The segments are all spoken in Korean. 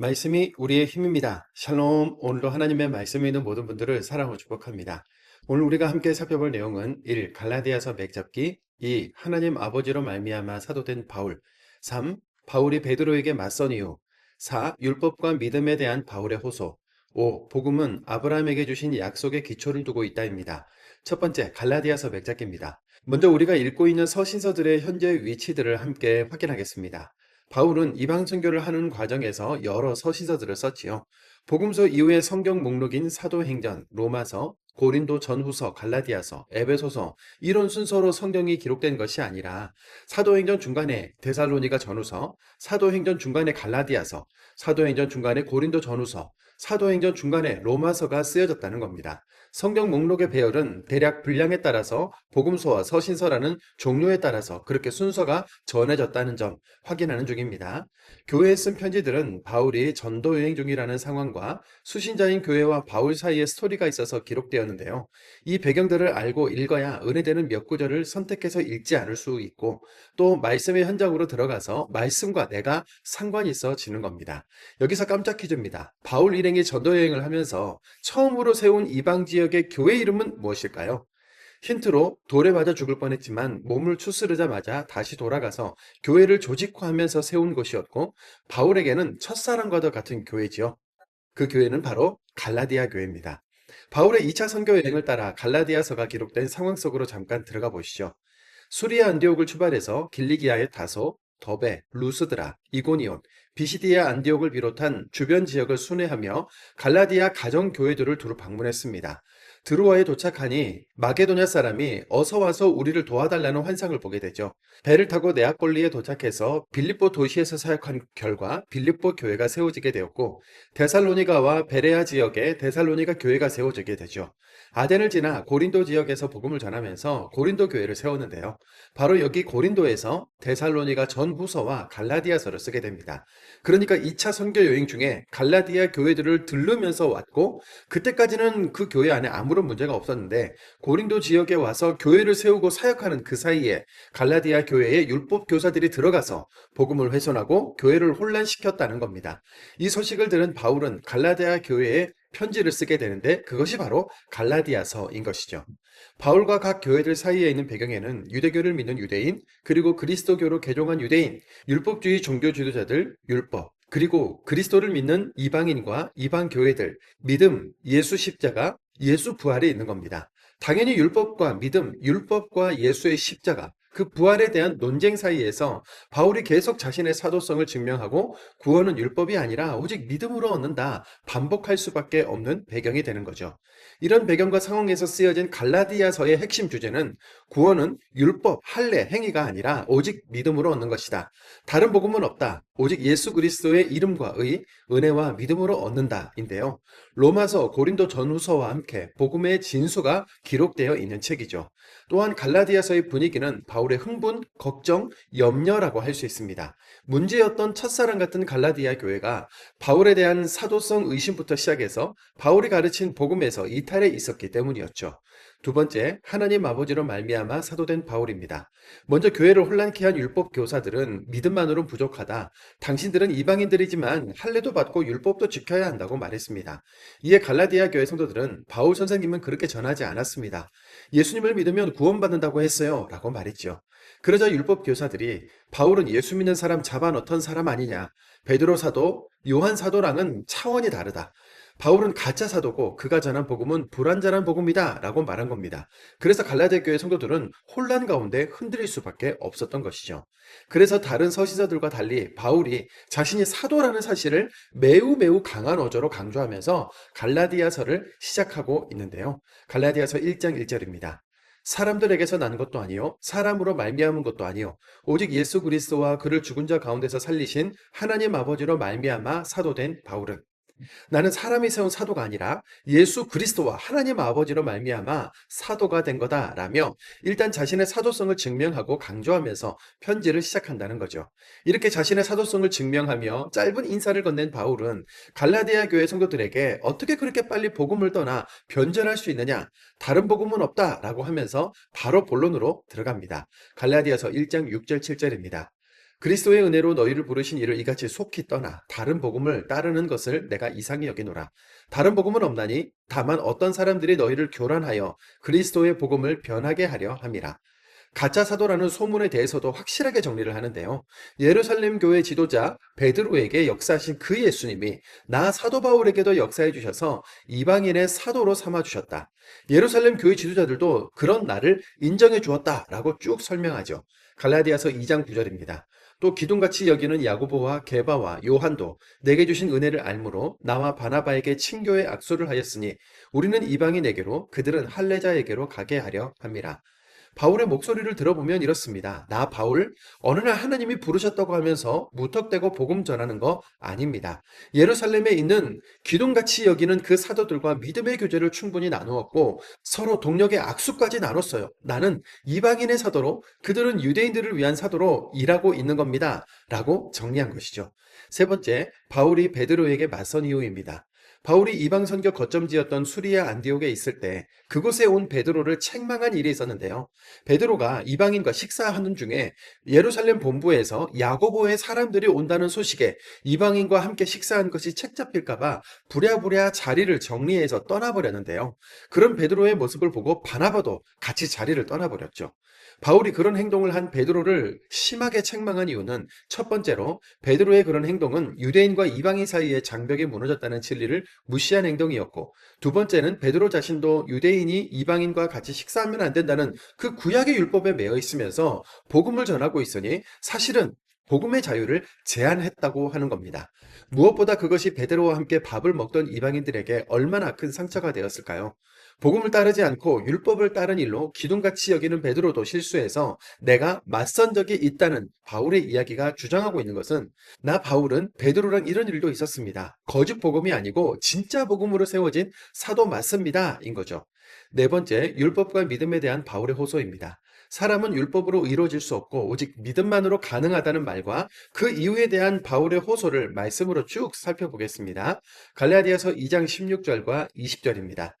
말씀이 우리의 힘입니다. 샬롬. 오늘도 하나님의 말씀이 있는 모든 분들을 사랑으로 축복합니다. 오늘 우리가 함께 살펴볼 내용은 1. 갈라디아서 맥잡기 2. 하나님 아버지로 말미암아 사도된 바울 3. 바울이 베드로에게 맞선 이유 4. 율법과 믿음에 대한 바울의 호소 5. 복음은 아브라함에게 주신 약속의 기초를 두고 있다입니다. 첫 번째, 갈라디아서 맥잡기입니다. 먼저 우리가 읽고 있는 서신서들의 현재 위치들을 함께 확인하겠습니다. 바울은 이방 선교를 하는 과정에서 여러 서신서들을 썼지요. 복음서 이후의 성경 목록인 사도행전, 로마서, 고린도 전후서, 갈라디아서, 에베소서 이런 순서로 성경이 기록된 것이 아니라 사도행전 중간에 데살로니가 전후서, 사도행전 중간에 갈라디아서, 사도행전 중간에 고린도 전후서, 사도행전 중간에 로마서가 쓰여졌다는 겁니다. 성경 목록의 배열은 대략 분량에 따라서 복음서와 서신서라는 종류에 따라서 그렇게 순서가 전해졌다는 점 확인하는 중입니다. 교회에 쓴 편지들은 바울이 전도 여행 중이라는 상황과 수신자인 교회와 바울 사이에 스토리가 있어서 기록되었는데요. 이 배경들을 알고 읽어야 은혜되는 몇 구절을 선택해서 읽지 않을 수 있고 또 말씀의 현장으로 들어가서 말씀과 내가 상관이 있어지는 겁니다. 여기서 깜짝 퀴즈입니다. 바울 일행이 전도 여행을 하면서 처음으로 세운 이방 지 역의 교회 이름은 무엇일까요? 힌트로 돌에 맞아 죽을 뻔했지만 몸을 추스르자마자 다시 돌아가서 교회를 조직화하면서 세운 곳이었고 바울에게는 첫사랑과도 같은 교회지요. 그 교회는 바로 갈라디아 교회입니다. 바울의 2차 선교 여행을 따라 갈라디아서가 기록된 상황 속으로 잠깐 들어가 보시죠. 수리아 안디옥을 출발해서 길리기아의 다소, 더베, 루스드라, 이고니온, 비시디아 안디옥을 비롯한 주변 지역을 순회하며 갈라디아 가정교회들을 두루 방문했습니다. 드루아에 도착하니 마게도냐 사람이 어서 와서 우리를 도와달라는 환상을 보게 되죠. 배를 타고 네아폴리에 도착해서 빌립보 도시에서 사역한 결과 빌립보 교회가 세워지게 되었고 데살로니가와 베레아 지역에 데살로니가 교회가 세워지게 되죠. 아덴을 지나 고린도 지역에서 복음을 전하면서 고린도 교회를 세웠는데요. 바로 여기 고린도에서 데살로니가 전후서와 갈라디아서를 쓰게 됩니다. 그러니까 2차 선교 여행 중에 갈라디아 교회들을 들르면서 왔고 그때까지는 그 교회 안에 아무 런 문제가 없었는데 고린도 지역에 와서 교회를 세우고 사역하는 그 사이에 갈라디아 교회에 율법 교사들이 들어가서 복음을 훼손하고 교회를 혼란시켰다는 겁니다. 이 소식을 들은 바울은 갈라디아 교회에 편지를 쓰게 되는데 그것이 바로 갈라디아서인 것이죠. 바울과 각 교회들 사이에 있는 배경에는 유대교를 믿는 유대인, 그리고 그리스도교로 개종한 유대인, 율법주의 종교 지도자들, 율법, 그리고 그리스도를 믿는 이방인과 이방 교회들, 믿음, 예수 십자가, 예수 부활이 있는 겁니다. 당연히 율법과 믿음, 율법과 예수의 십자가, 그 부활에 대한 논쟁 사이에서 바울이 계속 자신의 사도성을 증명하고 구원은 율법이 아니라 오직 믿음으로 얻는다 반복할 수밖에 없는 배경이 되는 거죠. 이런 배경과 상황에서 쓰여진 갈라디아서의 핵심 주제는 구원은 율법, 할례, 행위가 아니라 오직 믿음으로 얻는 것이다. 다른 복음은 없다. 오직 예수 그리스도의 이름과 의, 은혜와 믿음으로 얻는다인데요. 로마서, 고린도 전후서와 함께 복음의 진수가 기록되어 있는 책이죠. 또한 갈라디아서의 분위기는 바울의 흥분, 걱정, 염려라고 할 수 있습니다. 문제였던 첫사랑 같은 갈라디아 교회가 바울에 대한 사도성 의심부터 시작해서 바울이 가르친 복음에서 이탈해 있었기 때문이었죠. 두 번째, 하나님 아버지로 말미암아 사도된 바울입니다. 먼저 교회를 혼란케 한 율법 교사들은 믿음만으로는 부족하다. 당신들은 이방인들이지만 할례도 받고 율법도 지켜야 한다고 말했습니다. 이에 갈라디아 교회 성도들은 바울 선생님은 그렇게 전하지 않았습니다. 예수님을 믿으면 구원받는다고 했어요. 라고 말했죠. 그러자 율법 교사들이 바울은 예수 믿는 사람 잡아넣던 사람 아니냐. 베드로 사도, 요한 사도랑은 차원이 다르다. 바울은 가짜 사도고 그가 전한 복음은 불완전한 복음이다 라고 말한 겁니다. 그래서 갈라디아 교회 성도들은 혼란 가운데 흔들릴 수밖에 없었던 것이죠. 그래서 다른 서신서들과 달리 바울이 자신이 사도라는 사실을 매우 매우 강한 어조로 강조하면서 갈라디아서를 시작하고 있는데요. 갈라디아서 1장 1절입니다. 사람들에게서 난 것도 아니요 사람으로 말미암은 것도 아니요 오직 예수 그리스도와 그를 죽은 자 가운데서 살리신 하나님 아버지로 말미암아 사도된 바울은 나는 사람이 세운 사도가 아니라 예수 그리스도와 하나님 아버지로 말미암아 사도가 된 거다라며 일단 자신의 사도성을 증명하고 강조하면서 편지를 시작한다는 거죠. 이렇게 자신의 사도성을 증명하며 짧은 인사를 건넨 바울은 갈라디아 교회 성도들에게 어떻게 그렇게 빨리 복음을 떠나 변절할 수 있느냐? 다른 복음은 없다라고 하면서 바로 본론으로 들어갑니다. 갈라디아서 1장 6절 7절입니다. 그리스도의 은혜로 너희를 부르신 이를 이같이 속히 떠나 다른 복음을 따르는 것을 내가 이상히 여기노라. 다른 복음은 없나니 다만 어떤 사람들이 너희를 교란하여 그리스도의 복음을 변하게 하려 함이라. 가짜 사도라는 소문에 대해서도 확실하게 정리를 하는데요. 예루살렘 교회 지도자 베드로에게 역사하신 그 예수님이 나 사도 바울에게도 역사해 주셔서 이방인의 사도로 삼아 주셨다. 예루살렘 교회 지도자들도 그런 나를 인정해 주었다라고 쭉 설명하죠. 갈라디아서 2장 9절입니다. 또 기둥같이 여기는 야고보와 게바와 요한도 내게 주신 은혜를 알므로 나와 바나바에게 친교의 악수를 하였으니 우리는 이방인에게로 그들은 할례자에게로 가게 하려 함이라. 바울의 목소리를 들어보면 이렇습니다. 나 바울 어느 날 하나님이 부르셨다고 하면서 무턱대고 복음 전하는 거 아닙니다. 예루살렘에 있는 기둥같이 여기는 그 사도들과 믿음의 교제를 충분히 나누었고 서로 동력의 악수까지 나눴어요. 나는 이방인의 사도로 그들은 유대인들을 위한 사도로 일하고 있는 겁니다. 라고 정리한 것이죠. 세 번째, 바울이 베드로에게 맞선 이유입니다. 바울이 이방 선교 거점지였던 수리아 안디옥에 있을 때 그곳에 온 베드로를 책망한 일이 있었는데요. 베드로가 이방인과 식사하는 중에 예루살렘 본부에서 야고보의 사람들이 온다는 소식에 이방인과 함께 식사한 것이 책 잡힐까봐 부랴부랴 자리를 정리해서 떠나버렸는데요. 그런 베드로의 모습을 보고 바나바도 같이 자리를 떠나버렸죠. 바울이 그런 행동을 한 베드로를 심하게 책망한 이유는 첫 번째로 베드로의 그런 행동은 유대인과 이방인 사이의 장벽이 무너졌다는 진리를 무시한 행동이었고 두 번째는 베드로 자신도 유대인이 이방인과 같이 식사하면 안 된다는 그 구약의 율법에 매여 있으면서 복음을 전하고 있으니 사실은 복음의 자유를 제한했다고 하는 겁니다. 무엇보다 그것이 베드로와 함께 밥을 먹던 이방인들에게 얼마나 큰 상처가 되었을까요? 복음을 따르지 않고 율법을 따른 일로 기둥같이 여기는 베드로도 실수해서 내가 맞선 적이 있다는 바울의 이야기가 주장하고 있는 것은 나 바울은 베드로랑 이런 일도 있었습니다. 거짓 복음이 아니고 진짜 복음으로 세워진 사도 맞습니다. 인 거죠. 네 번째, 율법과 믿음에 대한 바울의 호소입니다. 사람은 율법으로 이루어질 수 없고 오직 믿음만으로 가능하다는 말과 그 이유에 대한 바울의 호소를 말씀으로 쭉 살펴보겠습니다. 갈라디아서 2장 16절과 20절입니다.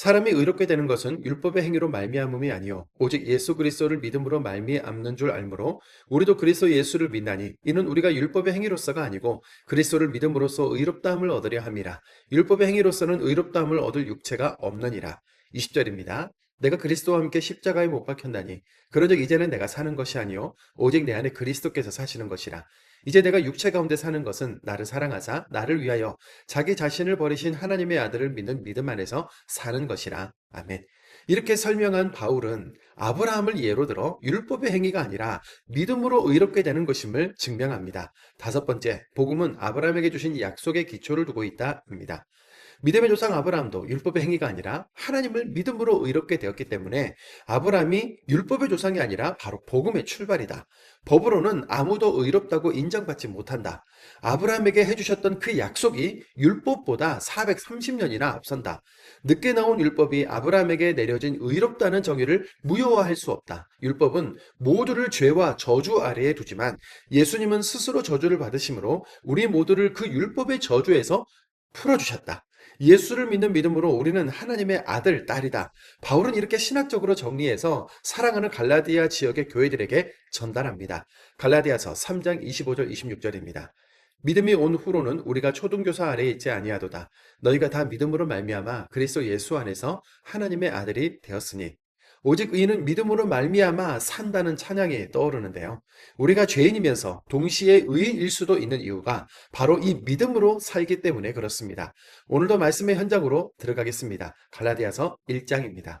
사람이 의롭게 되는 것은 율법의 행위로 말미암음이 아니요 오직 예수 그리스도를 믿음으로 말미암는 줄 알므로 우리도 그리스도 예수를 믿나니 이는 우리가 율법의 행위로서가 아니고 그리스도를 믿음으로써 의롭다함을 얻으려 함이라 율법의 행위로서는 의롭다함을 얻을 육체가 없느니라 20절입니다. 내가 그리스도와 함께 십자가에 못 박혔나니 그러즉 이제는 내가 사는 것이 아니요 오직 내 안에 그리스도께서 사시는 것이라 이제 내가 육체 가운데 사는 것은 나를 사랑하사 나를 위하여 자기 자신을 버리신 하나님의 아들을 믿는 믿음 안에서 사는 것이라 아멘 이렇게 설명한 바울은 아브라함을 예로 들어 율법의 행위가 아니라 믿음으로 의롭게 되는 것임을 증명합니다. 다섯 번째, 복음은 아브라함에게 주신 약속의 기초를 두고 있다입니다. 믿음의 조상 아브라함도 율법의 행위가 아니라 하나님을 믿음으로 의롭게 되었기 때문에 아브라함이 율법의 조상이 아니라 바로 복음의 출발이다. 법으로는 아무도 의롭다고 인정받지 못한다. 아브라함에게 해주셨던 그 약속이 율법보다 430년이나 앞선다. 늦게 나온 율법이 아브라함에게 내려진 의롭다는 정의를 무효화할 수 없다. 율법은 모두를 죄와 저주 아래에 두지만 예수님은 스스로 저주를 받으심으로 우리 모두를 그 율법의 저주에서 풀어주셨다. 예수를 믿는 믿음으로 우리는 하나님의 아들, 딸이다. 바울은 이렇게 신학적으로 정리해서 사랑하는 갈라디아 지역의 교회들에게 전달합니다. 갈라디아서 3장 25절 26절입니다. 믿음이 온 후로는 우리가 초등교사 아래에 있지 아니하도다. 너희가 다 믿음으로 말미암아 그리스도 예수 안에서 하나님의 아들이 되었으니 오직 의인은 믿음으로 말미암아 산다는 찬양이 떠오르는데요. 우리가 죄인이면서 동시에 의인일 수도 있는 이유가 바로 이 믿음으로 살기 때문에 그렇습니다. 오늘도 말씀의 현장으로 들어가겠습니다. 갈라디아서 1장입니다.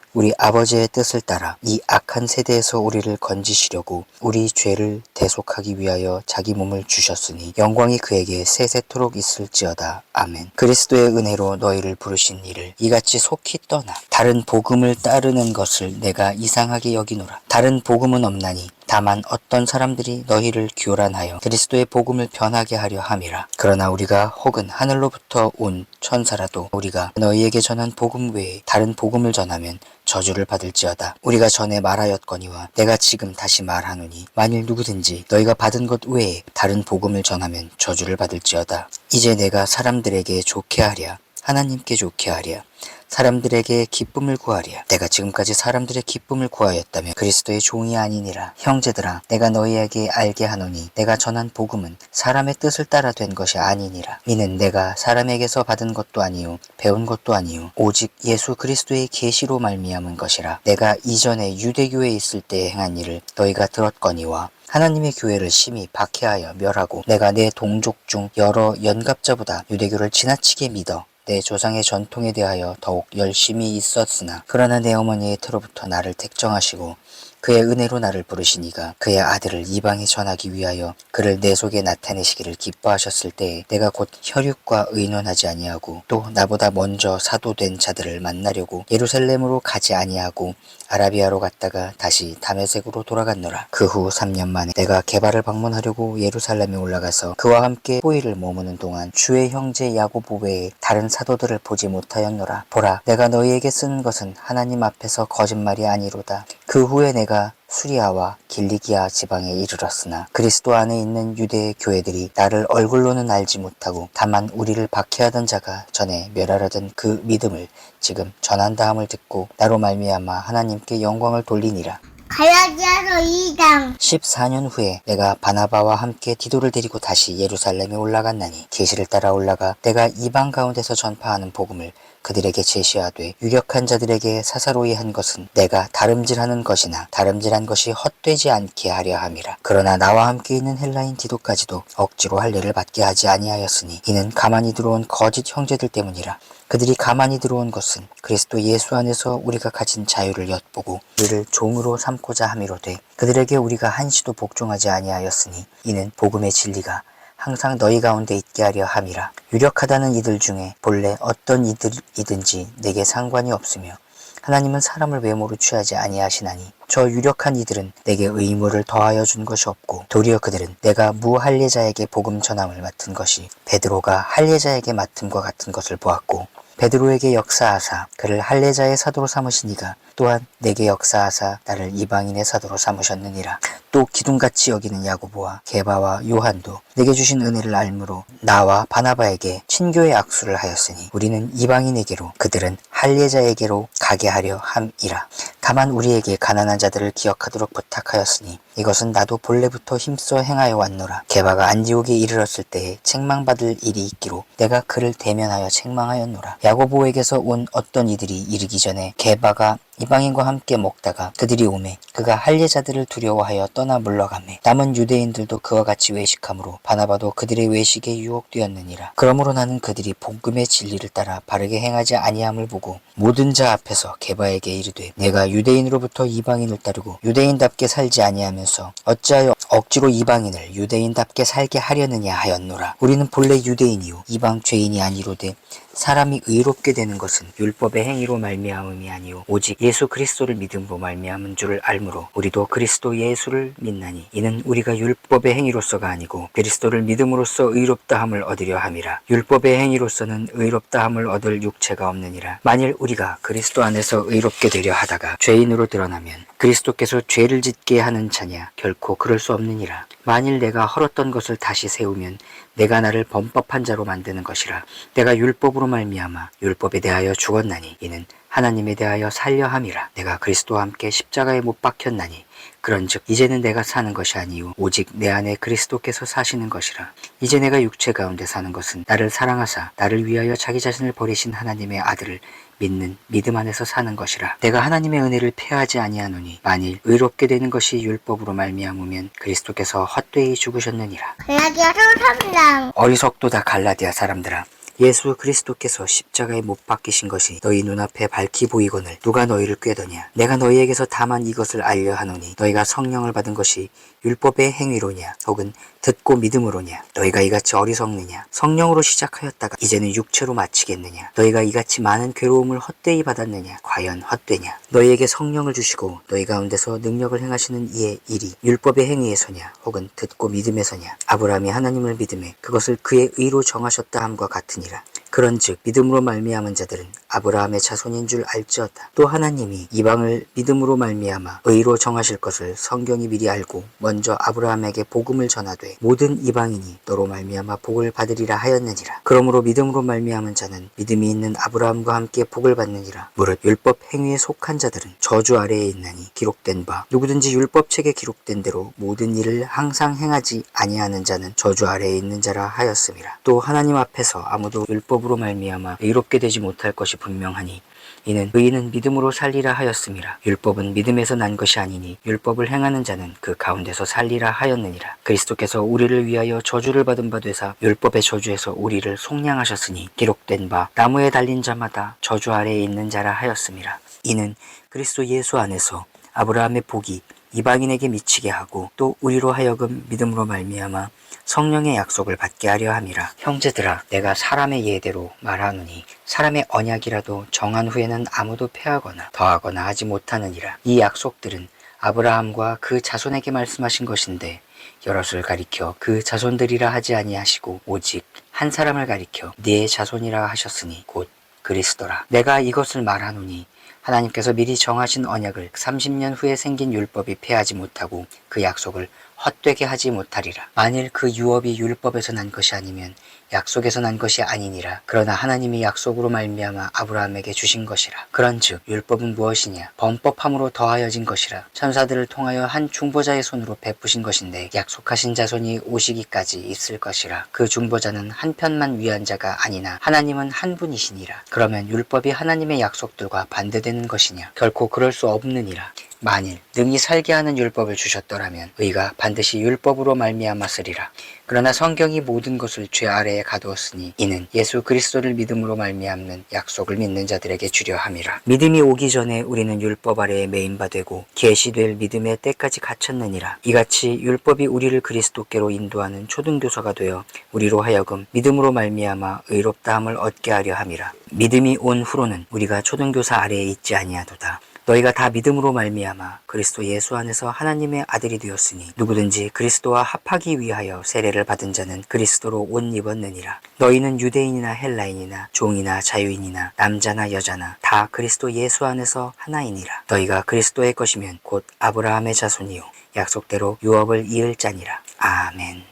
우리 아버지의 뜻을 따라 이 악한 세대에서 우리를 건지시려고 우리 죄를 대속하기 위하여 자기 몸을 주셨으니 영광이 그에게 세세토록 있을지어다. 아멘. 그리스도의 은혜로 너희를 부르신 이를 이같이 속히 떠나 다른 복음을 따르는 것을 내가 이상하게 여기노라. 다른 복음은 없나니 다만 어떤 사람들이 너희를 교란하여 그리스도의 복음을 변하게 하려 함이라. 그러나 우리가 혹은 하늘로부터 온 천사라도 우리가 너희에게 전한 복음 외에 다른 복음을 전하면 저주를 받을지어다. 우리가 전에 말하였거니와 내가 지금 다시 말하노니 만일 누구든지 너희가 받은 것 외에 다른 복음을 전하면 저주를 받을지어다. 이제 내가 사람들에게 좋게 하랴. 하나님께 좋게 하랴. 사람들에게 기쁨을 구하랴. 내가 지금까지 사람들의 기쁨을 구하였다면 그리스도의 종이 아니니라. 형제들아, 내가 너희에게 알게 하노니 내가 전한 복음은 사람의 뜻을 따라 된 것이 아니니라. 이는 내가 사람에게서 받은 것도 아니요 배운 것도 아니요 오직 예수 그리스도의 계시로 말미암은 것이라. 내가 이전에 유대교에 있을 때 행한 일을 너희가 들었거니와 하나님의 교회를 심히 박해하여 멸하고 내가 내 동족 중 여러 연갑자보다 유대교를 지나치게 믿어 내 조상의 전통에 대하여 더욱 열심히 있었으나 그러나 내 어머니의 태로부터 나를 택정하시고 그의 은혜로 나를 부르시니가 그의 아들을 이방에 전하기 위하여 그를 내 속에 나타내시기를 기뻐하셨을 때에 내가 곧 혈육과 의논하지 아니하고 또 나보다 먼저 사도된 자들을 만나려고 예루살렘으로 가지 아니하고 아라비아로 갔다가 다시 다메섹으로 돌아갔노라. 그 후 3년 만에 내가 개발을 방문하려고 예루살렘에 올라가서 그와 함께 호의를 머무는 동안 주의 형제 야고보 외에 다른 사도들을 보지 못하였노라. 보라, 내가 너희에게 쓰는 것은 하나님 앞에서 거짓말이 아니로다. 그 후에 내가 수리아와 길리기아 지방에 이르렀으나 그리스도 안에 있는 유대의 교회들이 나를 얼굴로는 알지 못하고 다만 우리를 박해하던 자가 전에 멸하려던 그 믿음을 지금 전한다함을 듣고 나로 말미암아 하나님께 영광을 돌리니라. 갈라디아서 2장 14년 후에 내가 바나바와 함께 디도를 데리고 다시 예루살렘에 올라갔나니 계시를 따라 올라가 내가 이방 가운데서 전파하는 복음을 그들에게 제시하되 유력한 자들에게 사사로이 한 것은 내가 다름질하는 것이나 다름질한 것이 헛되지 않게 하려 함이라. 그러나 나와 함께 있는 헬라인 디도까지도 억지로 할례를 받게 하지 아니하였으니 이는 가만히 들어온 거짓 형제들 때문이라. 그들이 가만히 들어온 것은 그리스도 예수 안에서 우리가 가진 자유를 엿보고 우리를 종으로 삼고자 함이로되 그들에게 우리가 한시도 복종하지 아니하였으니 이는 복음의 진리가 항상 너희 가운데 있게 하려 함이라. 유력하다는 이들 중에 본래 어떤 이들이든지 내게 상관이 없으며 하나님은 사람을 외모로 취하지 아니하시나니 저 유력한 이들은 내게 의무를 더하여 준 것이 없고 도리어 그들은 내가 무할례자에게 복음 전함을 맡은 것이 베드로가 할례자에게 맡음과 같은 것을 보았고 베드로에게 역사하사 그를 할례자의 사도로 삼으시니가 또한 내게 역사하사 나를 이방인의 사도로 삼으셨느니라. 또 기둥같이 여기는 야고보와 게바와 요한도 내게 주신 은혜를 알므로 나와 바나바에게 친교의 악수를 하였으니 우리는 이방인에게로 그들은 할례자에게로 가게 하려 함이라. 다만 우리에게 가난한 자들을 기억하도록 부탁하였으니 이것은 나도 본래부터 힘써 행하여 왔노라. 게바가 안디옥에 이르렀을 때에 책망받을 일이 있기로 내가 그를 대면하여 책망하였노라. 야고보에게서 온 어떤 이들이 이르기 전에 게바가 이방인과 함께 먹다가 그들이 오매 그가 할례자들을 두려워하여 떠나 물러가매 남은 유대인들도 그와 같이 외식함으로 바나바도 그들의 외식에 유혹되었느니라 그러므로 나는 그들이 복음의 진리를 따라 바르게 행하지 아니함을 보고 모든 자 앞에서 게바에게 이르되 내가 유대인으로부터 이방인을 따르고 유대인답게 살지 아니하 면서 어찌하여 억지로 이방인을 유대인답게 살게 하려느냐 하였노라. 우리는 본래 유대인이요. 이방 죄인이 아니로되 사람이 의롭게 되는 것은 율법의 행위로 말미암음이 아니요 오직 예수 그리스도를 믿음으로 말미암은 줄을 알므로 우리도 그리스도 예수를 믿나니 이는 우리가 율법의 행위로서가 아니고 그리스도를 믿음으로써 의롭다함을 얻으려 함이라. 율법의 행위로서는 의롭다함을 얻을 육체가 없느니라. 만일 우리가 그리스도 안에서 의롭게 되려 하다가 죄인으로 드러나면 그리스도께서 죄를 짓게 하는 자냐? 결코 그럴 수 없느니라. 만일 내가 헐었던 것을 다시 세우면 내가 나를 범법한 자로 만드는 것이라. 내가 율법으로 말미암아 율법에 대하여 죽었나니 이는 하나님에 대하여 살려 함이라. 내가 그리스도와 함께 십자가에 못 박혔나니 그런즉 이제는 내가 사는 것이 아니요 오직 내 안에 그리스도께서 사시는 것이라. 이제 내가 육체 가운데 사는 것은 나를 사랑하사 나를 위하여 자기 자신을 버리신 하나님의 아들을 믿는 믿음 안에서 사는 것이라. 내가 하나님의 은혜를 패하지 아니하노니 만일 의롭게 되는 것이 율법으로 말미암으면 그리스도께서 헛되이 죽으셨느니라. 갈라디아서 3장 어리석도다 갈라디아 사람들아 예수 그리스도께서 십자가에 못 박히신 것이 너희 눈앞에 밝히 보이거늘 누가 너희를 꾀더냐? 내가 너희에게서 다만 이것을 알려 하노니 너희가 성령을 받은 것이 율법의 행위로냐? 혹은 듣고 믿음으로냐? 너희가 이같이 어리석느냐? 성령으로 시작하였다가 이제는 육체로 마치겠느냐? 너희가 이같이 많은 괴로움을 헛되이 받았느냐? 과연 헛되냐? 너희에게 성령을 주시고 너희 가운데서 능력을 행하시는 이의 일이 율법의 행위에서냐? 혹은 듣고 믿음에서냐? 아브라함이 하나님을 믿음에 그것을 그의 의로 정하셨다 함과 같으니 라 그런즉 믿음으로 말미암은 자들은 아브라함의 자손인 줄 알지어다. 또 하나님이 이방을 믿음으로 말미암아 의로 정하실 것을 성경이 미리 알고 먼저 아브라함에게 복음을 전하되 모든 이방인이 너로 말미암아 복을 받으리라 하였느니라. 그러므로 믿음으로 말미암은 자는 믿음이 있는 아브라함과 함께 복을 받느니라. 무릇 율법 행위에 속한 자들은 저주 아래에 있나니 기록된 바 누구든지 율법책에 기록된 대로 모든 일을 항상 행하지 아니하는 자는 저주 아래에 있는 자라 하였음이라. 또 하나님 앞에서 아무도 율법으로 말미암아 의롭게 되지 못할 것이 분명하니 이는 의인은 믿음으로 살리라 하였음이라 율법은 믿음에서 난 것이 아니니 율법을 행하는 자는 그 가운데서 살리라 하였느니라. 그리스도께서 우리를 위하여 저주를 받은 바 되사 율법의 저주에서 우리를 속량하셨으니 기록된 바 나무에 달린 자마다 저주 아래에 있는 자라 하였음이라 이는 그리스도 예수 안에서 아브라함의 복이 이방인에게 미치게 하고 또 우리로 하여금 믿음으로 말미암아 성령의 약속을 받게 하려 함이라. 형제들아, 내가 사람의 예대로 말하노니 사람의 언약이라도 정한 후에는 아무도 패하거나 더하거나 하지 못하느니라. 이 약속들은 아브라함과 그 자손에게 말씀하신 것인데 여럿을 가리켜 그 자손들이라 하지 아니하시고 오직 한 사람을 가리켜 네 자손이라 하셨으니 곧 그리스도라. 내가 이것을 말하노니 하나님께서 미리 정하신 언약을 30년 후에 생긴 율법이 폐하지 못하고 그 약속을 헛되게 하지 못하리라. 만일 그 유업이 율법에서 난 것이 아니면 약속에서 난 것이 아니니라. 그러나 하나님이 약속으로 말미암아 아브라함에게 주신 것이라. 그런즉 율법은 무엇이냐? 범법함으로 더하여진 것이라. 천사들을 통하여 한 중보자의 손으로 베푸신 것인데 약속하신 자손이 오시기까지 있을 것이라. 그 중보자는 한 편만 위한 자가 아니나 하나님은 한 분이시니라. 그러면 율법이 하나님의 약속들과 반대되는 것이냐? 결코 그럴 수 없느니라. 만일 능히 살게 하는 율법을 주셨더라면 의가 반드시 율법으로 말미암았으리라. 그러나 성경이 모든 것을 죄 아래에 가두었으니 이는 예수 그리스도를 믿음으로 말미암는 약속을 믿는 자들에게 주려 함이라. 믿음이 오기 전에 우리는 율법 아래에 매인 바 되고 계시될 믿음의 때까지 갇혔느니라. 이같이 율법이 우리를 그리스도께로 인도하는 초등교사가 되어 우리로 하여금 믿음으로 말미암아 의롭다함을 얻게 하려 함이라. 믿음이 온 후로는 우리가 초등교사 아래에 있지 아니하도다. 너희가 다 믿음으로 말미암아 그리스도 예수 안에서 하나님의 아들이 되었으니 누구든지 그리스도와 합하기 위하여 세례를 받은 자는 그리스도로 옷 입었느니라. 너희는 유대인이나 헬라인이나 종이나 자유인이나 남자나 여자나 다 그리스도 예수 안에서 하나이니라. 너희가 그리스도의 것이면 곧 아브라함의 자손이요. 약속대로 유업을 이을 자니라. 아멘